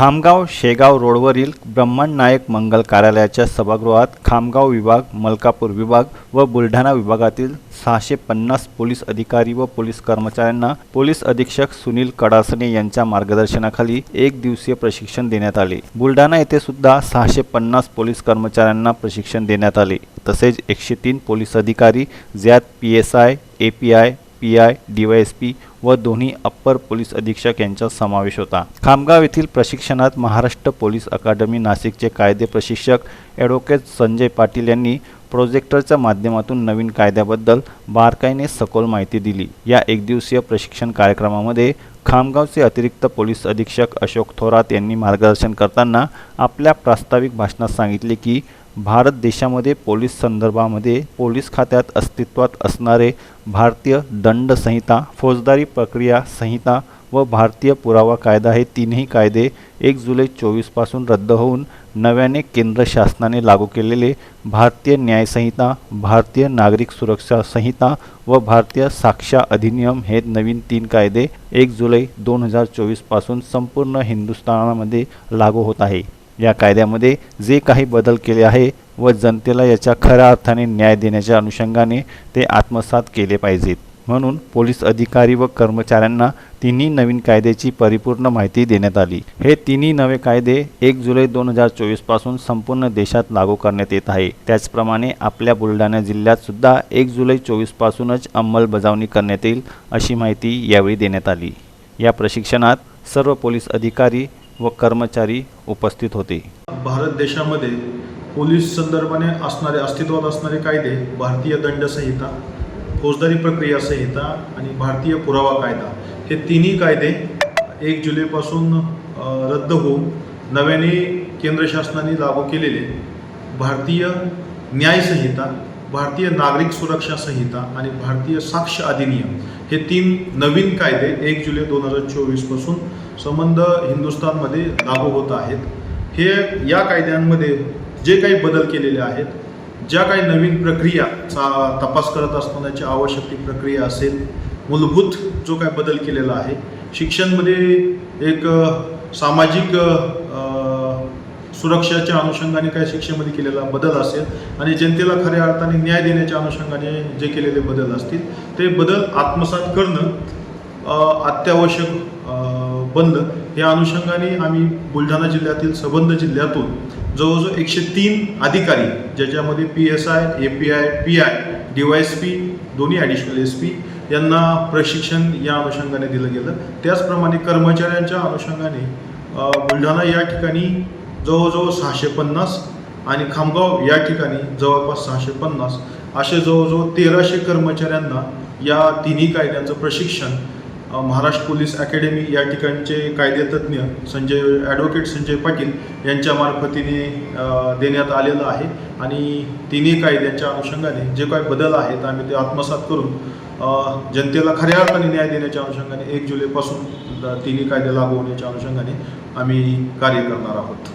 खामगाव शेगाव रोडवरील ब्रह्मांड नायक मंगल कार्यालयाच्या सभागृहात खामगाव विभाग मलकापूर विभाग व बुलढाणा विभागातील सहाशे पन्नास पोलीस अधिकारी व पोलीस कर्मचाऱ्यांना पोलीस अधीक्षक सुनील कडासने यांच्या मार्गदर्शनाखाली एक दिवसीय प्रशिक्षण देण्यात आले. बुलढाणा येथे सुद्धा सहाशे पन्नास पोलीस कर्मचाऱ्यांना प्रशिक्षण देण्यात आले. तसेच एकशे तीन पोलीस अधिकारी ज्यात P S I A P I P I D Y S P व दोन्ही अप्पर पोलीस अधीक्षक यांचा समावेश होता. खामगाव येथील प्रशिक्षणात महाराष्ट्र पोलीस अकादमी नाशिकचे कायदे प्रशिक्षक ॲडव्होकेट संजय पाटील यांनी प्रोजेक्टरच्या माध्यमातून नवीन कायद्याबद्दल बारकाईने सखोल माहिती दिली. या एकदिवसीय प्रशिक्षण कार्यक्रमामध्ये खामगावचे अतिरिक्त पोलीस अधीक्षक अशोक थोरात यांनी मार्गदर्शन करताना आपल्या प्रास्ताविक भाषणात सांगितले की भारत देशामध्ये पोलीस संदर्भामध्ये पोलीस खात्यात अस्तित्वात असणारे भारतीय दंड संहिता फौजदारी प्रक्रिया संहिता व भारतीय पुरावा कायदा हे तीनही कायदे एक जुलै चोवीसपासून रद्द होऊन नव्याने केंद्र शासनाने लागू केलेले भारतीय न्यायसंहिता भारतीय नागरिक सुरक्षा संहिता व भारतीय साक्षा अधिनियम हे नवीन तीन कायदे एक जुलै दोन हजार चोवीसपासून संपूर्ण हिंदुस्थानामध्ये लागू होत आहे. या कायद्यामध्ये जे काही बदल केले आहे व जनतेला याच्या खऱ्या अर्थाने न्याय देण्याच्या अनुषंगाने ते आत्मसात केले पाहिजेत. म्हणून पोलीस अधिकारी व कर्मचाऱ्यांना तिन्ही नवीन कायद्याची परिपूर्ण माहिती देण्यात आली. हे तिन्ही नवे कायदे एक जुलै दोन हजार चोवीसपासून संपूर्ण देशात लागू करण्यात येत आहे. त्याचप्रमाणे आपल्या बुलढाणा जिल्ह्यात सुद्धा एक जुलै चोवीसपासूनच अंमलबजावणी करण्यात येईल अशी माहिती यावेळी देण्यात आली. या प्रशिक्षणात सर्व पोलीस अधिकारी व कर्मचारी उपस्थित होते. भारत देशामध्ये पोलीस संदर्भाने असणारे अस्तित्वात असणारे कायदे भारतीय दंड संहिता फौजदारी प्रक्रिया संहिता आणि भारतीय पुरावा कायदा हे तिन्ही कायदे एक जुलैपासून रद्द होऊन नव्याने केंद्र शासनाने लागू केलेले भारतीय न्यायसंहिता भारतीय नागरिक सुरक्षा संहिता आणि भारतीय साक्ष अधिनियम हे तीन नवीन कायदे एक जुलै दोन हजार चोवीसपासून संबंध हिंदुस्थानमध्ये लागू होत आहेत. हे या कायद्यांमध्ये जे काही बदल केलेले आहेत ज्या काही नवीन प्रक्रिया चा तपास करत असतानाची आवश्यक ती प्रक्रिया असेल मूलभूत जो काही बदल केलेला आहे शिक्षणमध्ये एक सामाजिक सुरक्षेच्या अनुषंगाने काय शिक्षेमध्ये केलेला बदल असेल आणि जनतेला खऱ्या अर्थाने न्याय देण्याच्या अनुषंगाने जे केलेले बदल असतील ते बदल आत्मसात करणं अत्यावश्यक बंद बनलं या अनुषंगाने आम्ही बुलढाणा जिल्ह्यातील सबंध जिल्ह्यातून जवळजवळ एकशे तीन अधिकारी ज्याच्यामध्ये P S I A P I P I D Y S P दोन्ही ॲडिशनल एस पी यांना प्रशिक्षण या अनुषंगाने दिलं गेलं. त्याचप्रमाणे कर्मचाऱ्यांच्या अनुषंगाने बुलढाणा या ठिकाणी जवळजवळ सहाशे पन्नास आणि खामगाव या ठिकाणी जवळपास सहाशे पन्नास असे जवळजवळ तेराशे कर्मचाऱ्यांना या तिन्ही कायद्यांचं प्रशिक्षण महाराष्ट्र पोलीस अकॅडमी या ठिकाणचे कायदेतज्ञ संजय ॲडव्होकेट संजय पाटील यांच्या मार्फतीने देण्यात आलेलं आहे. आणि तिन्ही कायद्यांच्या अनुषंगाने जे काही बदल आहेत आम्ही ते आत्मसात करून जनतेला खऱ्या अर्थाने न्याय देण्याच्या अनुषंगाने एक जुलैपासून तिन्ही कायदे लागू होण्याच्या अनुषंगाने आम्ही कार्य करणार आहोत.